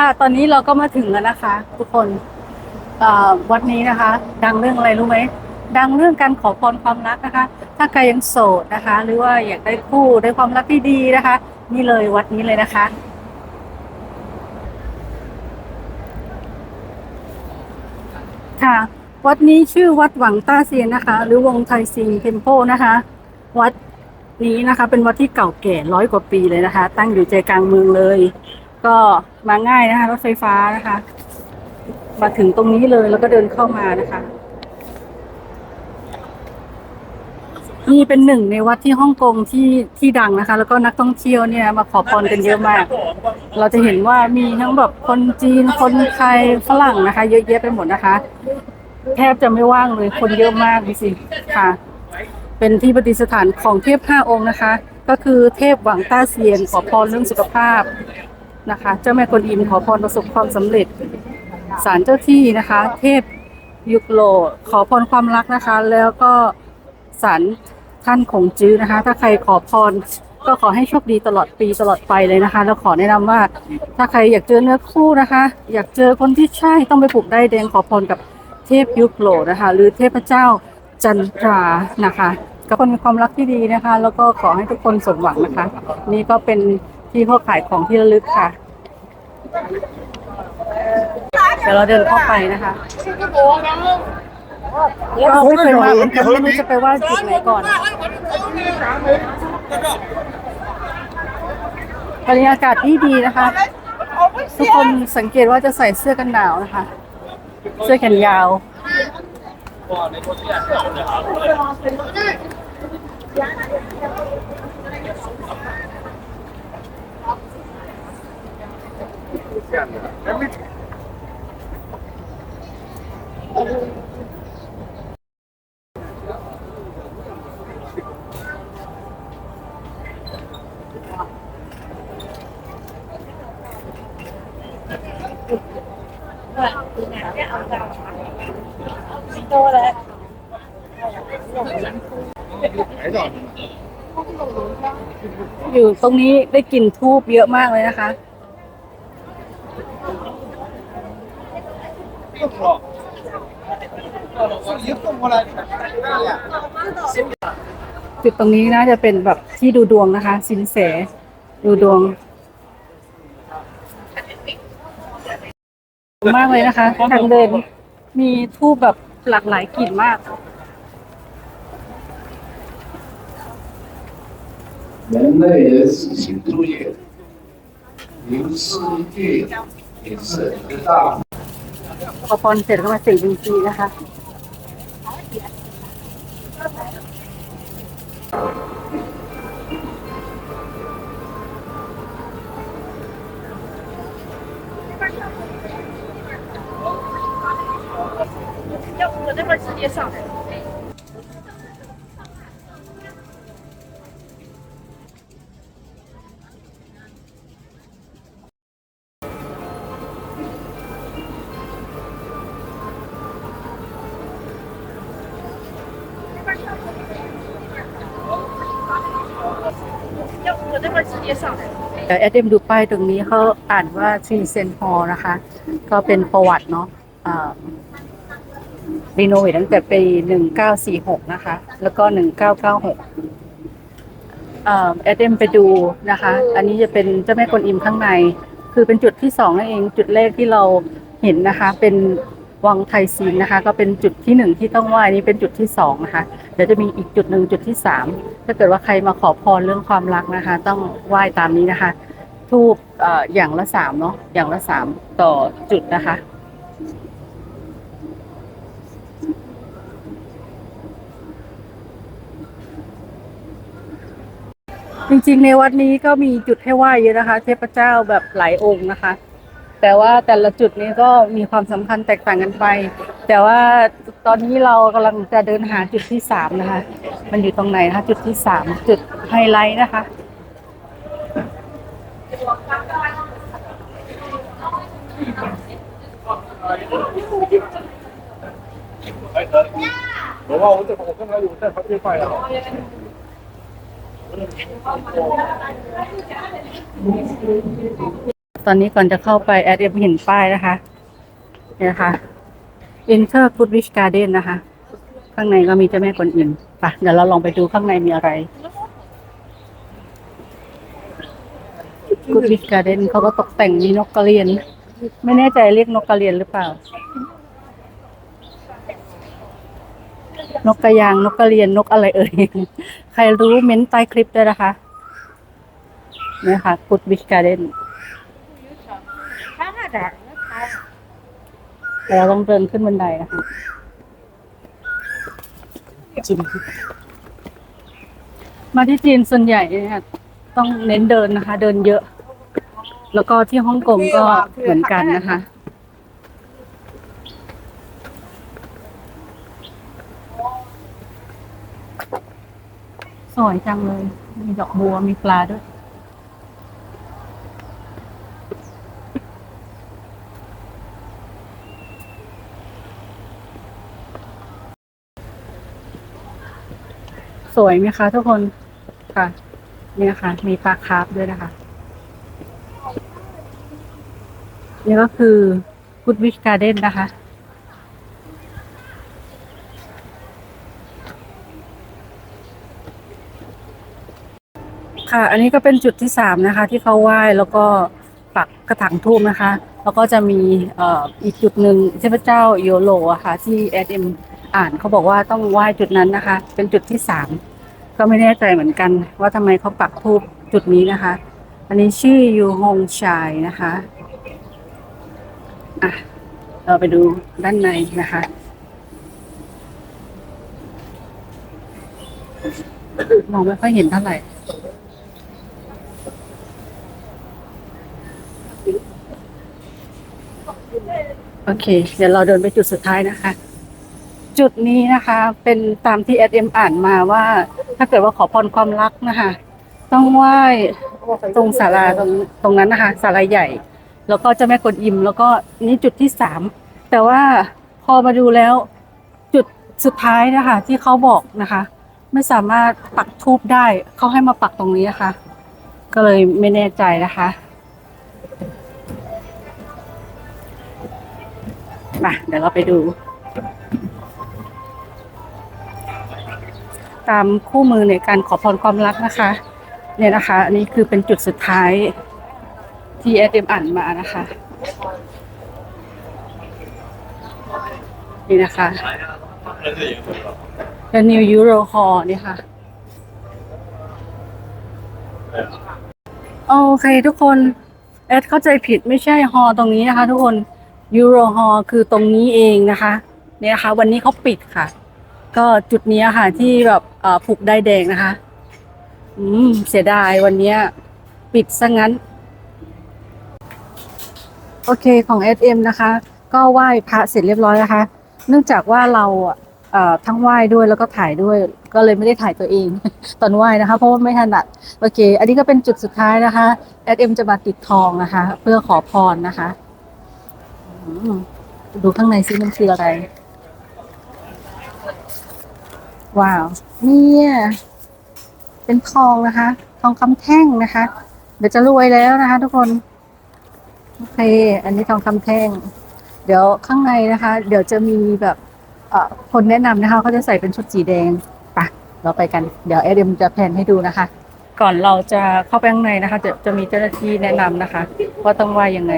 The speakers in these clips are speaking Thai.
ค่ะ ตอนนี้เราก็มาถึงแล้วนะคะ ทุกคนวัดนี้นะคะ ดังเรื่องอะไรรู้ไหมดังเรื่องการขอพรความรักนะคะ ถ้าใครยังโสดนะคะ หรือว่าอยากได้คู่ได้ความรักที่ดีนะคะ นี่เลยวัดนี้เลยนะคะค่ะวัดนี้ชื่อวัดหวังต้าเซียนนะคะ หรือวงไทยซิงเทมโพนะคะ วัดนี้นะคะ เป็นวัดที่เก่าแก่ร้อยกว่าปีเลยนะคะ ตั้งอยู่ใจกลางเมืองเลย ก็มาง่ายนะคะรถไฟฟ้านะคะ มาถึงตรงนี้เลยแล้วก็เดินเข้ามานะคะ นี่เป็นหนึ่งในวัดที่ฮ่องกงที่ที่ดังนะคะ แล้วก็นักท่องเที่ยวเนี่ย มาขอพรกันเยอะมาก เราจะเห็นว่ามีทั้งแบบคนจีนคนไทยฝรั่งนะคะ เยอะแยะไปหมดนะคะ แทบจะไม่ว่างเลยคนเยอะมากดูสิค่ะ เป็นที่ประดิษฐานของเทพห้าองค์นะคะ ก็คือเทพหวังต้าเซียนขอพรเรื่องสุขภาพ นะคะ เจ้าแม่กวนอิมขอพรประสบความสำเร็จศาลเจ้าที่นะคะ เทพยุกโลขอพรความรักนะคะ แล้วก็ศาลท่านคงจื้อนะคะ ถ้าใครขอพรก็ขอให้โชคดีตลอดปีตลอดไปเลยนะคะ แล้วขอแนะนำว่า ถ้าใครอยากเจอเนื้อคู่นะคะ อยากเจอคนที่ใช่ต้องไปปลูกได้แดงขอพรกับเทพยุคโลนะคะ หรือเทพเจ้าจันทรานะคะก็คนมีความรักที่ดีนะคะ แล้วก็ขอให้ทุกคนสมหวังนะคะ นี่ก็เป็นที่เขาขายของที่ระลึกค่ะ เดี๋ยวเราเดินเข้าไปนะคะเราไม่เคยมาเหมือนกันไม่รู้จะไปไหว่าจุดไหนก่อนบรรยากาศที่ดีนะคะ ทุกคนสังเกตว่าจะใส่เสื้อกันหนาวนะคะ เสื้อแขนยาว อยู่ตรงนี้ได้กลิ่นทูบเยอะมากเลยนะคะ จุดตรงนี้นะจะเป็นแบบที่ดูดวงนะคะ สินแสดูดวง มากเลยนะคะทางเดินมีทูบแบบหลากหลายกลิ่นมาก 人类的事情诸也，名世界也是一个大 พอพรเสร็จก็มาสี่บินซีนะคะ แต่แอดเดมดูป้ายตรงนี้เขาอ่านว่าซีเซนฮอนะคะ ก็เป็นประวัติเนาะรีโนเวทตั้งแต่ปี 1946 นะคะ แล้วก็ 1996อ่าแอดเดมไปดูนะคะ อันนี้จะเป็นเจ้าแม่กวนอิมข้างใน คือเป็นจุดที่สองนั่นเอง จุดแรกที่เราเห็นนะคะ เป็นวังไทยซีนนะคะ ก็เป็นจุดที่หนึ่งที่ต้องไหว้นี่เป็นจุดที่สองนะคะ ดี๋ยวจะมีอีกจุดหนึ่งจุดที่สามถ้าเกิดว่าใครมาขอพรเรื่องความรักนะคะ ต้องไหว้ตามนี้นะคะ ทูบอ่ออย่างละสามเนาะอย่างละสามต่อจุดนะคะจริงๆในวัดนี้ก็มีจุดให้ไหว้เยอะนะคะ เทพเจ้าแบบหลายองค์นะคะ แต่ว่าแต่ละจุดนี้ก็มีความสำคัญแตกต่างกันไป แต่ว่าตอนนี้เรากำลังจะเดินหาจุดที่สามนะคะ มันอยู่ตรงไหนคะจุดที่สามจุดไฮไลท์นะคะ ผมว่าผมจะผมก็มาอยู่แต่เขไม่หรอ ตอนนี้ก่อนจะเข้าไปแอดเอ็มเห็นป้ายนะคะเนี่ยนะคะ Enter Good Wish Garden นะคะ ข้างในก็มีเจ้าแม่กวนอิมไปเดี๋ยวเราลองไปดูข้างในมีอะไร Good Wish Garden เขาก็ตกแต่งมีนกกระเรียน ไม่แน่ใจเรียกนกกระเรียนหรือเปล่า นกกระยางนกกระเรียนนกอะไรเอ่ย ใครรู้เม้นต์ใต้คลิปด้วยนะคะเนี่ยค่ะ Good Wish Garden ดักนะคะแต่เราต้องเดินขึ้นบันไดนะคะจีนมาที่จีนส่วนใหญ่เนี่ยต้องเน้นเดินนะคะ เดินเยอะ แล้วก็ที่ฮ่องกงก็เหมือนกันนะคะ สวยจังเลย มีดอกบัวมีปลาด้วย วยไหมคะ ทุกคนค่ะเนี่ยค่ะมีปลาคาร์ฟด้วยนะคะ นี่ก็คือ Good Wish Garden นะคะค่ะ อันนี้ก็เป็นจุดที่สามนะคะ ที่เขาไหว้แล้วก็ปักกระถางทูบนะคะ แล้วก็จะมีอ่ออีกจุดหนึ่งเทพเจ้าโยโลอะค่ะ ที่แอดเอ็มอ่านเขาบอกว่าต้องไหว้จุดนั้นนะคะ เป็นจุดที่สาม ก็ไม่แน่ใจเหมือนกัน ว่าทำไมเขาปักทูบจุดนี้นะคะ อันนี้ชื่อยูฮงชายนะคะอะเราไปดูด้านในนะคะมองไม่ค่อยเห็นเท่าไหร่โอเค เดี๋ยวเราเดินไปจุดสุดท้ายนะคะ จุดนี้นะคะ เป็นตามที่ SM อ่านมาว่า ถ้าเกิดว่าขอพรความรักนะคะ ต้องไหว้ตรงศาลาตรงตรงนั้นนะคะศาลาใหญ่ แล้วก็เจ้าแม่กวนอิม แล้วก็นี่จุดที่สามแต่ว่าพอมาดูแล้วจุดสุดท้ายนะคะ ที่เขาบอกนะคะ ไม่สามารถปักทูบได้เขาให้มาปักตรงนี้นะคะ ก็เลยไม่แน่ใจนะคะมาเดี๋ยวเราไปดู ตามคู่มือในการขอพรความรักนะคะ เนี่ยนะคะ อันนี้คือเป็นจุดสุดท้ายที่แอดเอมอ่านมานะคะ นี่นะคะ The New Euro Hall นี่ค่ะ โอเคทุกคน แอดเข้าใจผิดไม่ใช่ฮอตรงนี้นะคะ ทุกคนยูโรฮอคือตรงนี้เองนะคะ เนี่ยนะคะวันนี้เขาปิดค่ะ ก็จุดนี้ค่ะที่แบบผูกได้แดงนะคะ อืม เสียดายวันนี้ปิดซะงั้น โอเคของ SM นะคะ ก็ไหว้พระเสร็จเรียบร้อยนะคะ เนื่องจากว่าเราทั้งไหว้ด้วยแล้วก็ถ่ายด้วย ก็เลยไม่ได้ถ่ายตัวเอง ตอนไหว้นะคะ เพราะว่าไม่ถนัด โอเค อันนี้ก็เป็นจุดสุดท้ายนะคะ SM จะมาติดทองนะคะ เพื่อขอพรนะคะ ดูข้างในซิมันคืออะไร ว้าว เนี่ย เป็นทองนะคะ ทองคำแท่งนะคะ เดี๋ยวจะรวยแล้วนะคะ ทุกคน โอเค อันนี้ทองคำแท่ง เดี๋ยวข้างในนะคะ เดี๋ยวจะมีแบบคนแนะนำนะคะเขาจะใส่เป็นชุดสีแดงไปะเราไปกัน เดี๋ยวเอเดมจะแพนให้ดูนะคะ ก่อนเราจะเข้าไปข้างในนะคะ จะจะมีเจ้าหน้าที่แนะนำนะคะว่าต้องว่ายังไง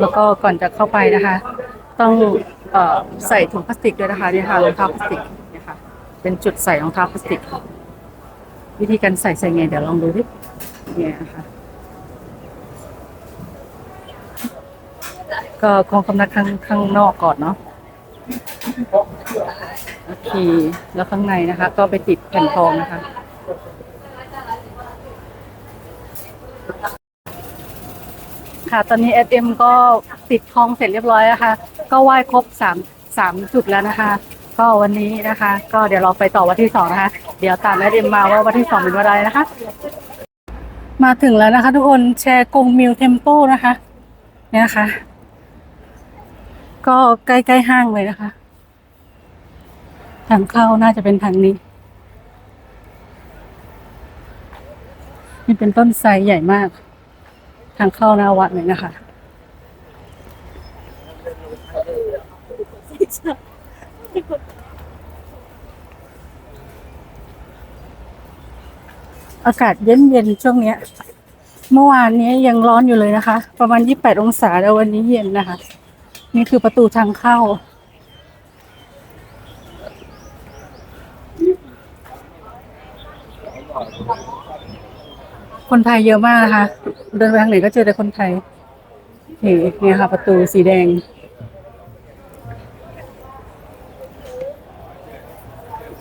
แล้วก็ก่อนจะเข้าไปนะคะ ต้อง ใส่ถุงพลาสติกด้วยนะคะนี่ค่ะรองเท้าพลาสติกเนี่ยค่ะเป็นจุดใส่รองเท้าพลาสติก วิธีการใส่ใส่ไงเดี๋ยวลองดูดิเนี่ยนะคะก็คงกำนัดข้างข้างนอกก่อนเนาะโอเคแล้วข้างในนะคะ ก็ไปติดแผ่นทองนะคะ ค่ะ ตอนนี้ SM ก็ติดทองเสร็จเรียบร้อยแล้วค่ะก็ไหว้ครบสามสามจุดแล้วนะคะ ก็วันนี้นะคะ ก็เดี๋ยวเราไปต่อวันที่สองนะคะ เดี๋ยวตาม SM มาว่าวันที่สองเป็นวันอะไรนะคะ มาถึงแล้วนะคะ ทุกคนแชร์กงมิวเทมโปนะคะเนี่ยนะคะ ก็ใกล้ๆห้างเลยนะคะ ทางเข้าน่าจะเป็นทางนี้ นี่เป็นต้นไทรใหญ่มาก ทางเข้าหน้าวัดเลยนะคะอากาศเย็นๆช่วงเนี้ย เมื่อวานนี้ยังร้อนอยู่เลยนะคะ ประมาณ 28 องศาแล้ววันนี้เย็นนะคะ นี่คือประตูทางเข้า คนไทยเยอะมากนะคะ เดินไปทางไหนก็เจอแต่คนไทยนี่เนี่ยค่ะ ประตูสีแดง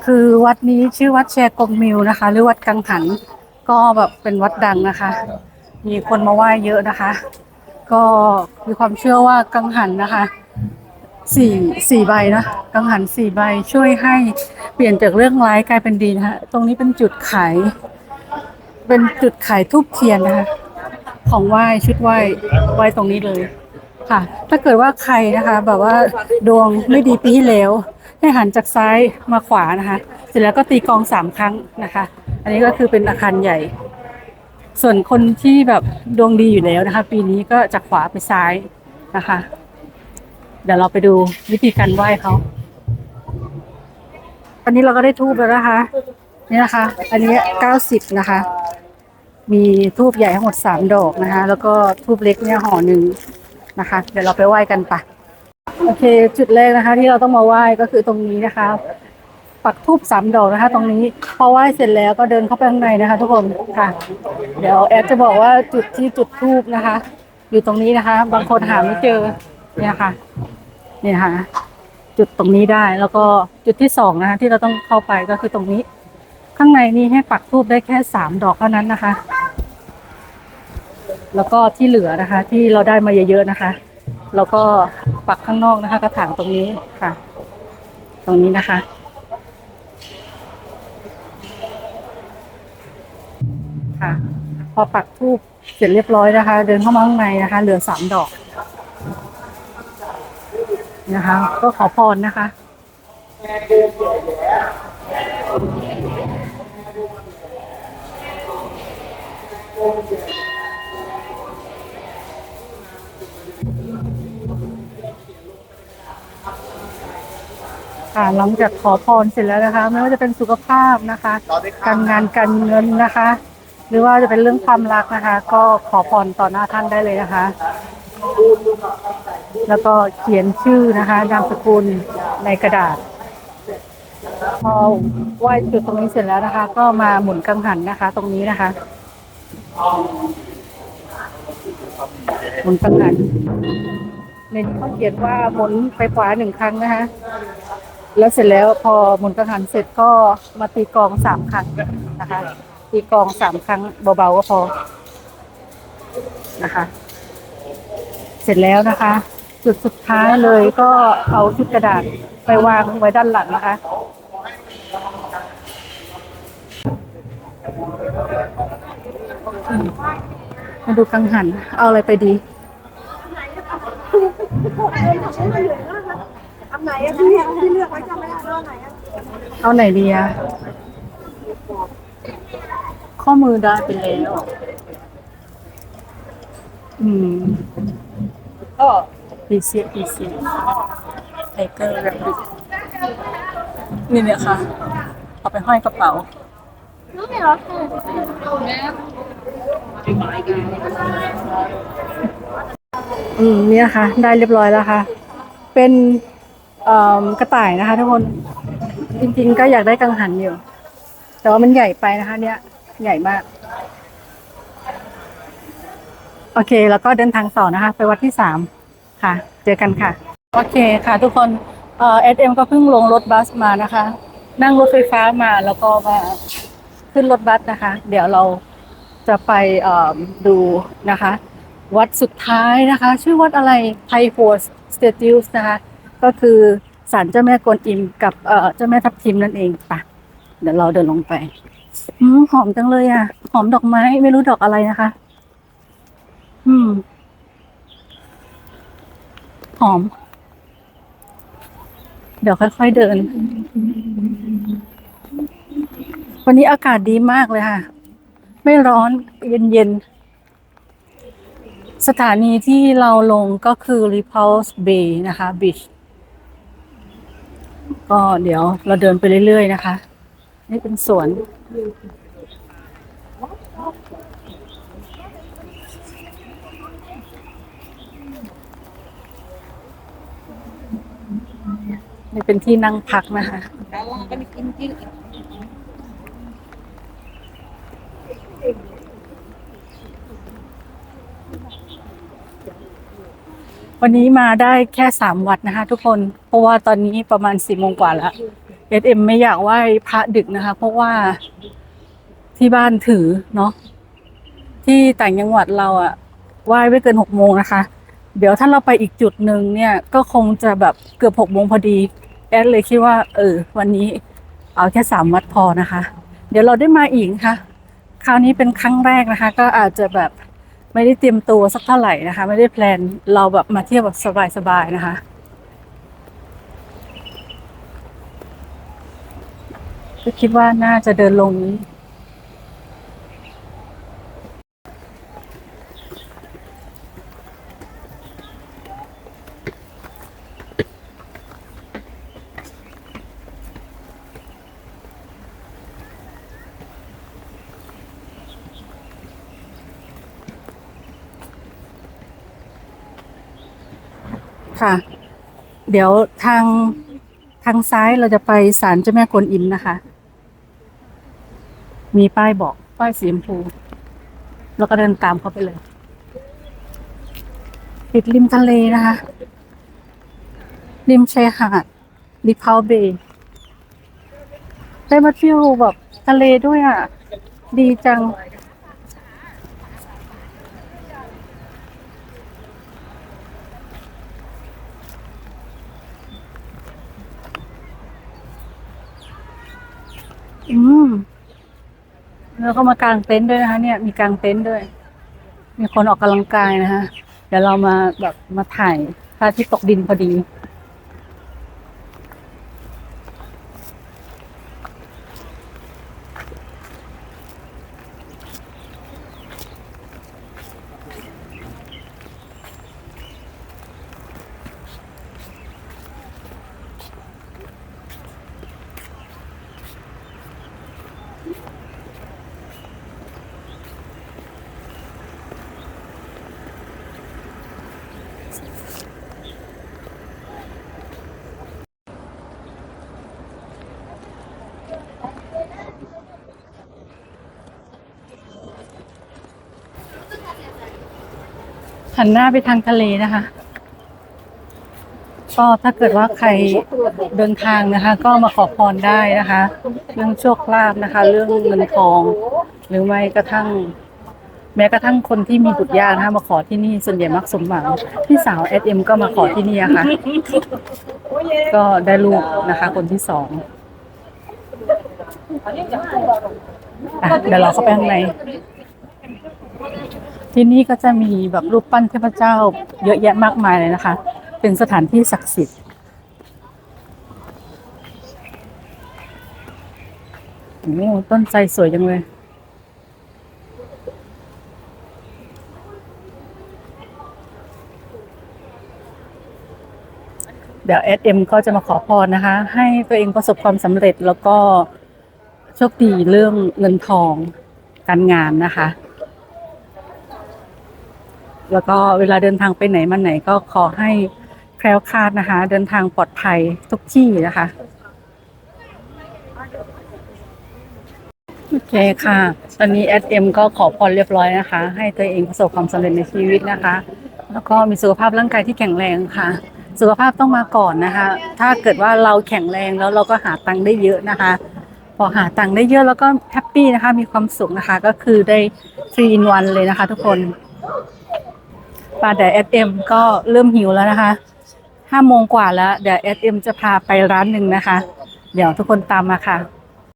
คือวัดนี้ชื่อวัดแชกงมิวนะคะ หรือวัดกังหัน ก็แบบเป็นวัดดังนะคะ มีคนมาไหว้เยอะนะคะ ก็มีความเชื่อว่ากังหันนะคะสี่สี่ใบนะกังหันสี่ใบช่วยให้เปลี่ยนจากเรื่องร้ายกลายเป็นดีนะคะตรงนี้เป็นจุดขาย เป็นจุดขายทูบเทียนนะคะ ของไหว้ชุดไหว้ไหว้ตรงนี้เลยค่ะ ถ้าเกิดว่าใครนะคะ แบบว่าดวงไม่ดีปีที่แล้วให้หันจากซ้ายมาขวานะคะ เสร็จแล้วก็ตีกองสามครั้งนะคะ อันนี้ก็คือเป็นอาคารใหญ่ ส่วนคนที่แบบดวงดีอยู่แล้วนะคะ ปีนี้ก็จากขวาไปซ้ายนะคะ เดี๋ยวเราไปดูวิธีการไหว้เขาตอนนี้เราก็ได้ทูบแล้วนะคะ นี่นะคะ อันนี้เก้าสิบนะคะ มีทูบใหญ่ทั้งหมดสามดอกนะคะ แล้วก็ทูบเล็กเนี่ยห่อหนึ่งนะคะ เดี๋ยวเราไปไหว้กันปะโอเค จุดแรกนะคะ ที่เราต้องมาไหว้ก็คือตรงนี้นะคะ ปักทูบสามดอกนะคะ ตรงนี้พอไหว้เสร็จแล้วก็เดินเข้าไปข้างในนะคะ ทุกคนค่ะ เดี๋ยวแอดจะบอกว่าจุดที่จุดทูบนะคะ อยู่ตรงนี้นะคะ บางคนหาไม่เจอเนี่ยค่ะเนี่ยค่ะ จุดตรงนี้ได้แล้วก็จุดที่สองนะคะ ที่เราต้องเข้าไปก็คือตรงนี้ ข้างในนี้ให้ปักทูบได้แค่สามดอกเท่านั้นนะคะ แล้วก็ที่เหลือนะคะ ที่เราได้มาเยอะๆนะคะ แล้วก็ปักข้างนอกนะคะ กระถางตรงนี้ค่ะ ตรงนี้นะคะค่ะ พอปักทูบเสร็จเรียบร้อยนะคะ เดินเข้ามาข้างในนะคะ เหลือสามดอกนะคะ ก็ขอพรนะคะ ค่ะหลังจากขอพรเสร็จแล้วนะคะ ไม่ว่าจะเป็นสุขภาพนะคะ การงานการเงินนะคะ หรือว่าจะเป็นเรื่องความรักนะคะ ก็ขอพรต่อหน้าท่านได้เลยนะคะ แล้วก็เขียนชื่อนะคะนามสกุลในกระดาษพอไหว้จุดตรงนี้เสร็จแล้วนะคะ ก็มาหมุนกังหันนะคะ ตรงนี้นะคะ หมุนกังหันในนี้เขาเขียนว่าหมุนไปขวาหนึ่งครั้งนะคะ แล้วเสร็จแล้วพอหมุนกังหันเสร็จก็มาตีกองสามครั้งนะคะ ตีกองสามครั้งเบาๆก็พอนะคะ เสร็จแล้วนะคะ จุดสุดท้ายเลยก็เอาชุดกระดาษไปวางไว้ด้านหลังนะคะ มาดูกังหัน เอาอะไรไปดีอันไหนอะที่ที่เลือกไว้จำไม่ได้ว่าไหนอะเอาไหนดีอะข้อมือได้ไปแล้วอืมก็ปีเซียปีเซียไทเกอร์แรบบิทนี่เนี่ยค่ะ เอาไปห้อยกระเป๋าอืมเนี่ยค่ะได้เรียบร้อยแล้วค่ะ เป็นกระต่ายนะคะทุกคน จริง ๆ ก็อยากได้กังหันอยู่ แต่ว่ามันใหญ่ไปนะคะ เนี่ย ใหญ่มาก โอเค แล้วก็เดินทางต่อนะคะ ไปวัดที่สามค่ะ เจอกันค่ะ โอเคค่ะ ทุกคนเอ่อเอสเอ็มก็เพิ่งลงรถบัสมานะคะ นั่งรถไฟฟ้ามาแล้วก็มาขึ้นรถบัสนะคะ เดี๋ยวเรา จะไปดูนะคะ วัดสุดท้ายนะคะ ชื่อวัดอะไรไทโฟสสเตติวส์นะคะ ก็คือศาลเจ้าแม่กวนอิมกับเจ้าแม่ทับทิมนั่นเองปะเดี๋ยวเราเดินลงไปอืมหอมจังเลยอะ หอมดอกไม้ไม่รู้ดอกอะไรนะคะ อืม หอม เดี๋ยวค่อยๆเดิน วันนี้อากาศดีมากเลยค่ะ ไม่ร้อนเย็น สถานีที่เราลงก็คือ Repulse Bay นะคะ Beach ก็เดี๋ยวเราเดินไปเรื่อย ๆ นะคะ นี่เป็นสวนนี่เป็นที่นั่งพักนะคะ วันนี้มาได้แค่สามวัดนะคะ ทุกคน เพราะว่าตอนนี้ประมาณสี่โมงกว่าแล้วเอสเอ็มไม่อยากไหว้พระดึกนะคะ เพราะว่าที่บ้านถือเนาะที่ต่างจังหวัดเราอะไหว้ไม่เกินหกโมงนะคะ เดี๋ยวถ้าเราไปอีกจุดหนึ่งเนี่ย ก็คงจะแบบเกือบหกโมงพอดีแอดเลยคิดว่า เออ วันนี้เอาแค่สามวัดพอนะคะ เดี๋ยวเราได้มาอีกนะคะคราวนี้เป็นครั้งแรกนะคะ ก็อาจจะแบบ ไม่ได้เตรียมตัวสักเท่าไหร่นะคะ ไม่ได้แพลนเราแบบมาเที่ยวแบบสบายๆนะคะ ก็คิดว่าน่าจะเดินลง ค่ะ เดี๋ยวทางทางซ้ายเราจะไปศาลเจ้าแม่กวนอิมนะคะ มีป้ายบอกป้ายสีชมพู แล้วก็เดินตามเขาไปเลยติดริมทะเลนะคะ ริมชายหาดริพาวเบย์ได้มาเที่ยวแบบทะเลด้วยอะ ดีจัง อืม แล้วก็มากางเต็นท์ด้วยนะคะเนี่ยมีกางเต็นท์ด้วย มีคนออกกำลังกายนะคะ เดี๋ยวเรามาแบบมาถ่ายพระอาทิตย์ตกดินพอดี หันหน้าไปทางทะเลนะคะ ก็ถ้าเกิดว่าใครเดินทางนะคะ ก็มาขอพรได้นะคะ เรื่องโชคลาภนะคะ เรื่องเงินทอง หรือไม่กระทั่ง แม้กระทั่งคนที่มีบุตรยากนะคะมาขอที่นี่ส่วนใหญ่มักสมหวังพี่สาวเอสเอ็มก็มาขอที่นี่อะค่ะ ก็ได้ลูกนะคะ คนที่สองอะเดี๋ยวเราเข้าไปข้างใน ที่นี่ก็จะมีแบบรูปปั้นเทพเจ้า เยอะแยะมากมายเลยนะคะ เป็นสถานที่ศักดิ์สิทธิ์โอ้ต้นไทรสวยจังเลย เดี๋ยว SM ก็จะมาขอพรนะคะ ให้ตัวเองประสบความสำเร็จแล้วก็โชคดีเรื่องเงินทองการงานนะคะ แล้วก็เวลาเดินทางไปไหนมาไหนก็ขอให้แคล้วคลาดนะคะ เดินทางปลอดภัยทุกที่นะคะโอเคค่ะ ตอนนี้ SM ก็ขอพรเรียบร้อยนะคะ ให้ตัวเองประสบความสำเร็จในชีวิตนะคะ แล้วก็มีสุขภาพร่างกายที่แข็งแรงค่ะ สุขภาพต้องมาก่อนนะคะ ถ้าเกิดว่าเราแข็งแรงแล้วเราก็หาตังค์ได้เยอะนะคะ พอหาตังค์ได้เยอะแล้วก็แฮปปี้นะคะ มีความสุขนะคะ ก็คือได้3 in 1เลยนะคะทุกคน ปาแต่เอสเอ็มก็เริ่มหิวแล้วนะคะห้าโมงกว่าแล้ว เดี๋ยวเอสเอ็มจะพาไปร้านหนึ่งนะคะ เดี๋ยวทุกคนตามมาค่ะ